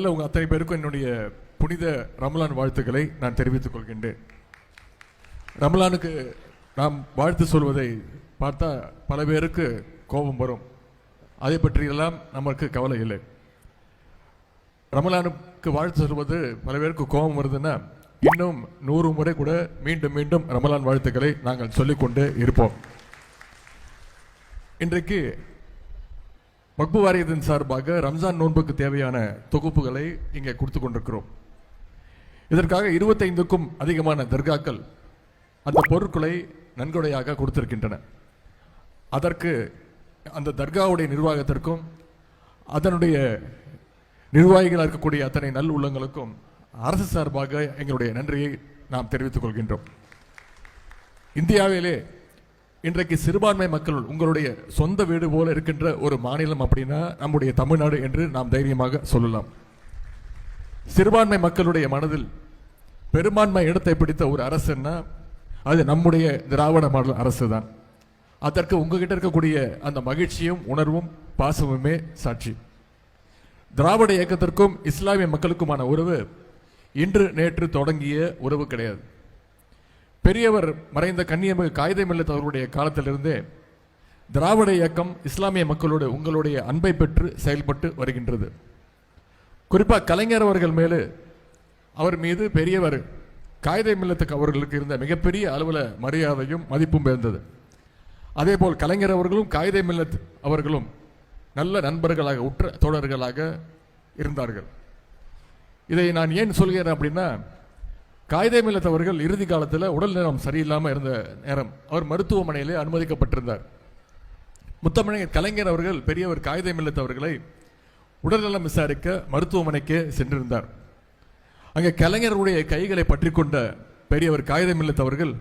முதல்ல உங்கள் அத்தனை பேருக்கும் என்னுடைய புனித ரமலான் வாழ்த்துக்களை நான் தெரிவித்துக் கொள்கின்றேன். ரமலானுக்கு நாம் வாழ்த்து சொல்வதை பார்த்தா பல பேருக்கு கோபம் வரும். அதை பற்றியெல்லாம் நமக்கு கவலை இல்லை. ரமலானுக்கு வாழ்த்து சொல்வது பல பேருக்கு கோபம் வருதுன்னா இன்னும் நூறு முறை கூட மீண்டும் மீண்டும் ரமலான் வாழ்த்துக்களை நாங்கள் சொல்லிக்கொண்டே இருப்போம். இன்றைக்கு வக்பு வாரியத்தின் சார்பாக ரம்ஜான் நோன்புக்கு தேவையான தொகுப்புகளை இங்கே கொடுத்து கொண்டிருக்கிறோம். இதற்காக இருபத்தைந்துக்கும் அதிகமான தர்காக்கள் அந்த பொருட்களை நன்கொடையாக கொடுத்திருக்கின்றன. அதற்கு அந்த தர்காவுடைய நிர்வாகத்திற்கும் அதனுடைய நிர்வாகிகளாக இருக்கக்கூடிய அத்தனை நல் உள்ளங்களுக்கும் அரசு சார்பாக எங்களுடைய நன்றியை நாம் தெரிவித்துக் கொள்கின்றோம். இந்தியாவிலே இன்றைக்கு சிறுபான்மை மக்கள் உங்களுடைய சொந்த வீடு போல இருக்கின்ற ஒரு மாநிலம் அப்படின்னா நம்முடைய தமிழ்நாடு என்று நாம் தைரியமாக சொல்லலாம். சிறுபான்மை மக்களுடைய மனதில் பெரும்பான்மை இடத்தை பிடித்த ஒரு அரசுன்னா அது நம்முடைய திராவிட மாடல் அரசு தான் அதற்கு உங்ககிட்ட இருக்கக்கூடிய அந்த மகிழ்ச்சியும் உணர்வும் பாசமுமே சாட்சி. திராவிட இயக்கத்திற்கும் இஸ்லாமிய மக்களுக்குமான உறவு இன்று நேற்று தொடங்கிய உறவு கிடையாது. பெரியவர் மறைந்த கன்னியமிகு காகிதம் இல்லத் அவருடைய காலத்திலிருந்தே திராவிட இயக்கம் இஸ்லாமிய மக்களோடு உங்களுடைய அன்பை பெற்று செயல்பட்டு வருகின்றது. குறிப்பாக கலைஞர் அவர்கள் மேலே அவர் மீது பெரியவர் காகித மில்லத்துக்கு அவர்களுக்கு இருந்த மிகப்பெரிய அளவில் மரியாதையும் மதிப்பும் பெயர்ந்தது. அதேபோல் கலைஞர் அவர்களும் காகித மில்லத் அவர்களும் நல்ல நண்பர்களாக உற்ற தோழர்களாக இருந்தார்கள். இதை நான் ஏன் சொல்கிறேன் அப்படின்னா காகித மில்லத் அவர்கள் இறுதி காலத்தில் உடல் நேரம் சரியில்லாமல் இருந்த நேரம் அவர் மருத்துவமனையிலே அனுமதிக்கப்பட்டிருந்தார். முத்தமிழர் கலைஞர் அவர்கள் பெரியவர் காகித மில்லத் உடல்நலம் விசாரிக்க மருத்துவமனைக்கு சென்றிருந்தார். அங்கே கலைஞருடைய கைகளை பற்றி கொண்ட பெரியவர் காகித மில்லத்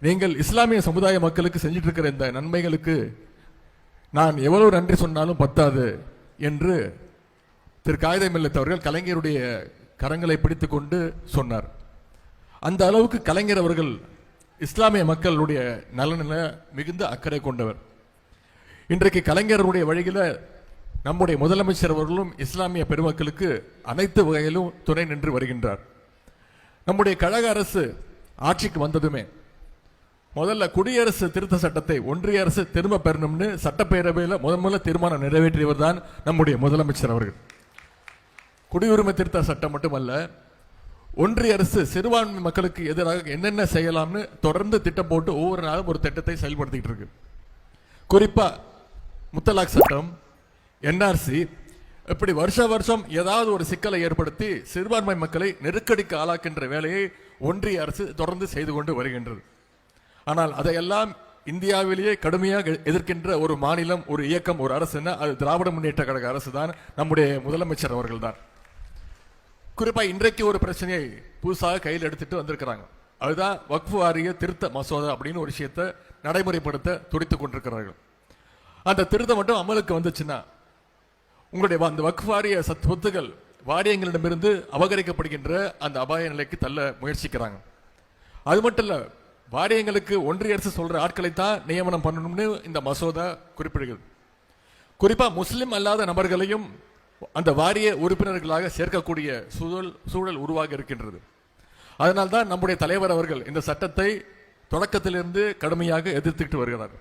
நீங்கள் இஸ்லாமிய சமுதாய மக்களுக்கு செஞ்சிட்டு இருக்கிற இந்த நன்மைகளுக்கு நான் எவ்வளவு நன்றி சொன்னாலும் பத்தாது என்று திரு காகித மில்லத் கலைஞருடைய கரங்களை பிடித்து கொண்டு சொன்னார். அந்த அளவுக்கு கலைஞர் அவர்கள் இஸ்லாமிய மக்களுடைய நலனில் மிகுந்த அக்கறை கொண்டவர். இன்றைக்கு கலைஞருடைய வழியில் நம்முடைய முதலமைச்சர் அவர்களும் இஸ்லாமிய பெருமக்களுக்கு அனைத்து வகையிலும் துணை நின்று வருகின்றார். நம்முடைய கழக அரசு ஆட்சிக்கு வந்ததுமே முதல்ல குடியரசு திருத்த சட்டத்தை ஒன்றிய அரசு திரும்ப பெறணும்னு சட்டப்பேரவையில் முதன் முதல்ல தீர்மானம் நிறைவேற்றியவர் தான் நம்முடைய முதலமைச்சர் அவர்கள். குடியுரிமை திருத்த சட்டம் மட்டுமல்ல ஒன்றிய அரசு சிறுபான்மை மக்களுக்கு எதிராக என்னென்ன செய்யலாம்னு தொடர்ந்து திட்டம் போட்டு ஒவ்வொரு நாளும் ஒரு திட்டத்தை செயல்படுத்திட்டு இருக்கு. குறிப்பாக முத்தலாக் சட்டம் என்ஆர்சி இப்படி வருஷ வருஷம் ஏதாவது ஒரு சிக்கலை ஏற்படுத்தி சிறுபான்மை மக்களை நெருக்கடிக்கு ஆளாக்கின்ற வேலையை ஒன்றிய அரசு தொடர்ந்து செய்து கொண்டு வருகின்றது. ஆனால் அதையெல்லாம் இந்தியாவிலேயே கடுமையாக எதிர்க்கின்ற ஒரு மாநிலம் ஒரு இயக்கம் ஒரு அரசுன்னா அது திராவிட முன்னேற்ற கழக அரசு தான் நம்முடைய முதலமைச்சர் அவர்கள் தான் குறிப்பாக இன்றைக்கு ஒரு பிரச்சனையை புதுசாக கையில் எடுத்துட்டு வந்திருக்கிறாங்க. அதுதான் வக்ஃபு வாரிய திருத்த மசோதா அப்படின்னு ஒரு விஷயத்தை நடைமுறைப்படுத்த துடித்துக் கொண்டிருக்கிறார்கள். அந்த திருத்தம் மட்டும் அமலுக்கு வந்துச்சுன்னா உங்களுடைய அந்த வக்ஃப் வாரிய சத் சொத்துகள் வாரியங்களிடமிருந்து அபகரிக்கப்படுகின்ற அந்த அபாய நிலைக்கு தள்ள முயற்சிக்கிறாங்க. அது மட்டும் இல்ல வாரியங்களுக்கு ஒன்றிய அரசு சொல்ற ஆட்களை தான் நியமனம் பண்ணணும்னு இந்த மசோதா குறிப்பிடுகிறது. குறிப்பா முஸ்லிம் அல்லாத நபர்களையும் அந்த வாரிய உறுப்பினர்களாக சேர்க்கக்கூடிய சூழல் சூழல் உருவாக இருக்கின்றது. அதனால்தான் நம்முடைய தலைவர் அவர்கள் இந்த சட்டத்தை தொடக்கத்திலிருந்து கடுமையாக எதிர்த்துக்கிட்டு வருகிறார்.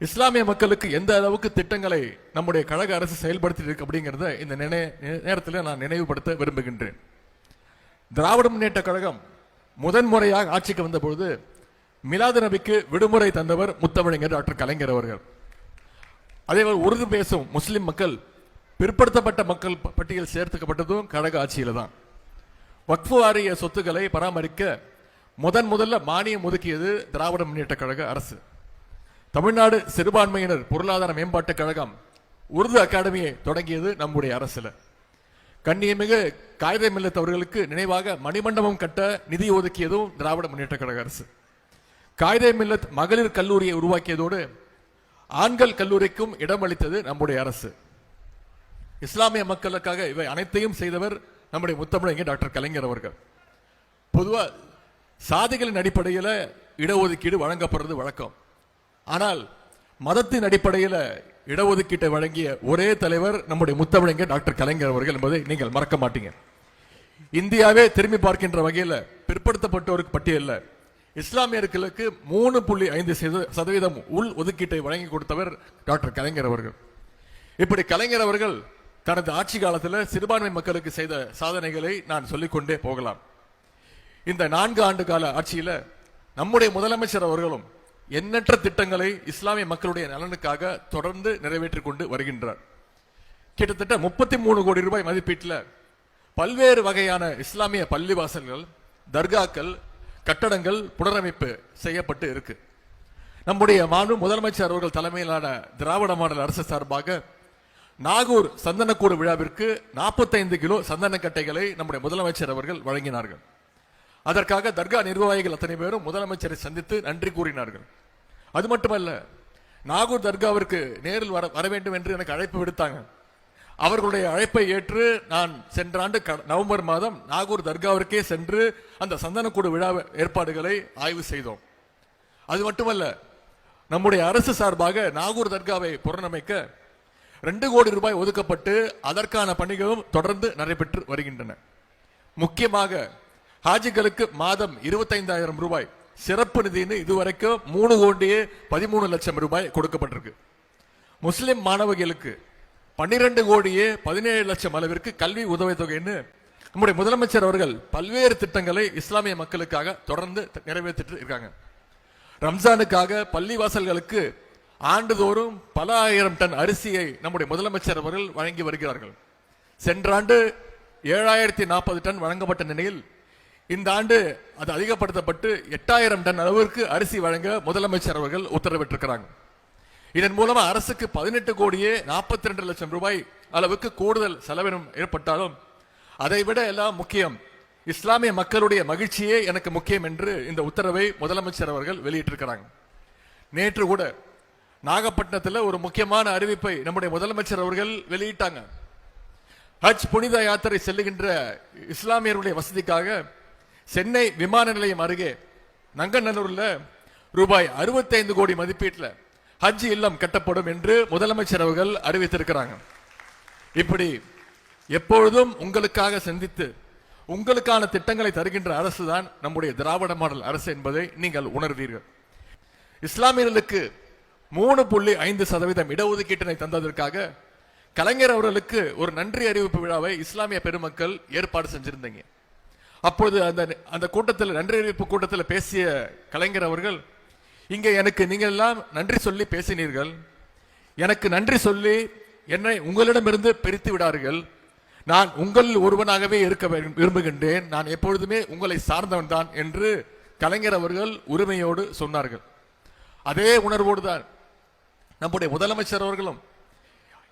இஸ்லாமிய மக்களுக்கு எந்த அளவுக்கு திட்டங்களை நம்முடைய கழக அரசு செயல்படுத்தி இருக்கு அப்படிங்கிறத இந்த நினை நேரத்தில் நான் நினைவுபடுத்த விரும்புகின்றேன். திராவிட முன்னேற்ற கழகம் முதன் முறையாக ஆட்சிக்கு வந்தபொழுது மிலாது நபிக்கு விடுமுறை தந்தவர் முத்தமிழங்கர் டாக்டர் கலைஞர் அவர்கள். அதேபோல் உருது பேசும் முஸ்லிம் மக்கள் பிற்படுத்தப்பட்ட மக்கள் ப- பட்டியல் சேர்த்துக்கப்பட்டதும் கழக ஆட்சியில் தான். வக்ஃபு வாரிய சொத்துக்களை பராமரிக்க முதன் முதல்ல மானியம் ஒதுக்கியது திராவிட முன்னேற்ற கழக அரசு. தமிழ்நாடு சிறுபான்மையினர் பொருளாதார மேம்பாட்டுக் கழகம் உருது அகாடமியை தொடங்கியது நம்முடைய அரசில். கண்ணியமிகு காகித மில்லத் அவர்களுக்கு நினைவாக மணிமண்டபம் கட்ட நிதி ஒதுக்கியதும் திராவிட முன்னேற்ற கழக அரசு. காகித மில்லத் மகளிர் கல்லூரியை உருவாக்கியதோடு ஆண்கள் கல்லூரிக்கும் இடமளித்தது நம்முடைய அரசு. இஸ்லாமிய மக்களுக்காக இவை அனைத்தையும் செய்தவர் நம்முடைய முத்தமிழங்க டாக்டர் கலைஞர் அவர்கள். பொதுவாக சாதிகளின் அடிப்படையில் இடஒதுக்கீடு வழங்கப்படுறது வழக்கம். ஆனால் மதத்தின் அடிப்படையில் இடஒதுக்கீட்டை வழங்கிய ஒரே தலைவர் நம்முடைய முத்தமிழங்க டாக்டர் கலைஞர் அவர்கள் என்பதை நீங்கள் மறக்க மாட்டீங்க. இந்தியாவே திரும்பி பார்க்கின்ற வகையில் பிற்படுத்தப்பட்டோருக்கு பட்டியலில். இஸ்லாமியர்களுக்கு மூணு புள்ளி ஐந்து சதவீதம் உள் ஒதுக்கீட்டை வழங்கி கொடுத்தவர் டாக்டர் கலைஞர் அவர்கள். இப்படி கலைஞர் அவர்கள் தனது ஆட்சி காலத்தில் சிறுபான்மை மக்களுக்கு செய்த சாதனைகளை நான் சொல்லிக்கொண்டே போகலாம். இந்த நான்கு ஆண்டு கால ஆட்சியில் நம்முடைய முதலமைச்சர் அவர்களும் எண்ணற்ற திட்டங்களை இஸ்லாமிய மக்களுடைய நலனுக்காக தொடர்ந்து நிறைவேற்றிக் கொண்டு வருகின்றார். கிட்டத்தட்ட முப்பத்தி மூணு கோடி ரூபாய் மதிப்பீட்டில் பல்வேறு வகையான இஸ்லாமிய பள்ளிவாசல்கள் தர்காக்கள் கட்டடங்கள் புனரமைப்பு செய்யப்பட்டு இருக்கு. நம்முடைய மாண்பு முதலமைச்சர் அவர்கள் தலைமையிலான திராவிட மாடல் அரசு சார்பாக நாகூர் சந்தனக்கூடு விழாவிற்கு 45 கிலோ சந்தனக்கட்டைகளை நம்முடைய முதலமைச்சர் அவர்கள் வழங்கினார்கள். அதற்காக தர்கா நிர்வாகிகள் அத்தனை பேரும் முதலமைச்சரை சந்தித்து நன்றி கூறினார்கள். அது மட்டுமல்ல நாகூர் தர்காவிற்கு நேரில் வர வர வேண்டும் என்று எனக்கு அழைப்பு விடுத்தாங்க. அவர்களுடைய அழைப்பை ஏற்று நான் சென்ற ஆண்டு க- நவம்பர் மாதம் நாகூர் தர்காவிற்கே சென்று அந்த சந்தனக்கூடு விழா ஏற்பாடுகளை ஆய்வு செய்தோம். அது மட்டுமல்ல நம்முடைய அரசு சார்பாக நாகூர் தர்காவை புறநமைக்க ரெண்டு கோடி ரூபாய் ஒதுக்கப்பட்டு அதற்கான பணிகளும் தொடர்ந்து நடைபெற்று வருகின்றன. முக்கியமாக ஹாஜிகளுக்கு மாதம் இருபத்தைந்தாயிரம் ரூபாய் சிறப்பு நிதின்னு இதுவரைக்கும் மூணு கோடியே பதிமூணு லட்சம் ரூபாய் கொடுக்கப்பட்டிருக்கு. முஸ்லிம் மாணவர்களுக்கு பன்னிரண்டு கோடியே பதினேழு லட்சம் அளவிற்கு கல்வி உதவித்தொகைன்னு நம்முடைய முதலமைச்சர் அவர்கள் பல்வேறு திட்டங்களை இஸ்லாமிய மக்களுக்காக தொடர்ந்து நிறைவேற்றிட்டு இருக்காங்க. ரம்ஜானுக்காக பள்ளிவாசல்களுக்கு ஆண்டுதோறும் பல ஆயிரம் டன் அரிசியை நம்முடைய முதலமைச்சர் அவர்கள் வழங்கி வருகிறார்கள். சென்ற ஆண்டு ஏழாயிரத்தி நாற்பது டன் வழங்கப்பட்ட நிலையில் இந்த ஆண்டு அது அதிகப்படுத்தப்பட்டு எட்டாயிரம் டன் அளவிற்கு அரிசி வழங்க முதலமைச்சர் அவர்கள் உத்தரவிட்டிருக்கிறாங்க. இதன் மூலமா அரசுக்கு பதினெட்டு கோடியே நாற்பத்தி ரெண்டு லட்சம் ரூபாய் அளவுக்கு கூடுதல் செலவினம் ஏற்பட்டாலும் அதை விட எல்லாம் முக்கியம் இஸ்லாமிய மக்களுடைய மகிழ்ச்சியே எனக்கு முக்கியம் என்று இந்த உத்தரவை முதலமைச்சர் அவர்கள் வெளியிட்டிருக்கிறாங்க. நேற்று கூட நாகப்பட்டினத்தில் ஒரு முக்கியமான அறிவிப்பை நம்முடைய முதலமைச்சர் அவர்கள் வெளியிட்டாங்க. ஹஜ் புனித யாத்திரை செல்லுகின்ற இஸ்லாமியருடைய வசதிக்காக சென்னை விமான நிலையம் அருகே நங்கநல்லூரில் ரூபாய் 65 கோடி மதிப்பீட்டில் ஹஜ் இல்லம் கட்டப்படும் என்று முதலமைச்சர் அவர்கள் அறிவித்திருக்கிறாங்க. இப்படி எப்பொழுதும் உங்களுக்காக சிந்தித்து உங்களுக்கான திட்டங்களை தருகின்ற அரசு தான் நம்முடைய திராவிட மாடல் அரசு என்பதை நீங்கள் உணர்வீர்கள். இஸ்லாமியர்களுக்கு மூணு புள்ளி ஐந்து சதவீதம் இடஒதுக்கீட்டினை தந்ததற்காக கலைஞர் அவர்களுக்கு ஒரு நன்றி அறிவிப்பு விழாவை இஸ்லாமிய பெருமக்கள் ஏற்பாடு செஞ்சிருந்தீங்க. அப்பொழுது அந்த அந்த கூட்டத்தில் நன்றி அறிவிப்பு கூட்டத்தில் பேசிய கலைஞர் அவர்கள் இங்கே எனக்கு நீங்கள் எல்லாம் நன்றி சொல்லி பேசினீர்கள். எனக்கு நன்றி சொல்லி என்னை உங்களிடமிருந்து பிரித்து விடார்கள். நான் உங்கள் ஒருவனாகவே இருக்க விரும்புகின்றேன். நான் எப்பொழுதுமே உங்களை சார்ந்தவன் தான் என்று கலைஞர் அவர்கள் உரிமையோடு சொன்னார்கள். அதே உணர்வோடு தான் நம்முடைய முதலமைச்சர் அவர்களும்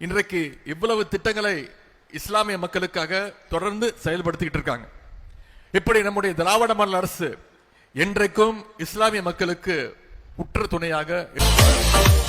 இன்றைக்கு இவ்வளவு திட்டங்களை இஸ்லாமிய மக்களுக்காக தொடர்ந்து செயல்படுத்திக்கிட்டு இருக்காங்க இப்படி நம்முடைய திராவிட மாநில அரசு என்றைக்கும் இஸ்லாமிய மக்களுக்கு உற்ற துணையாக இருக்கிறது.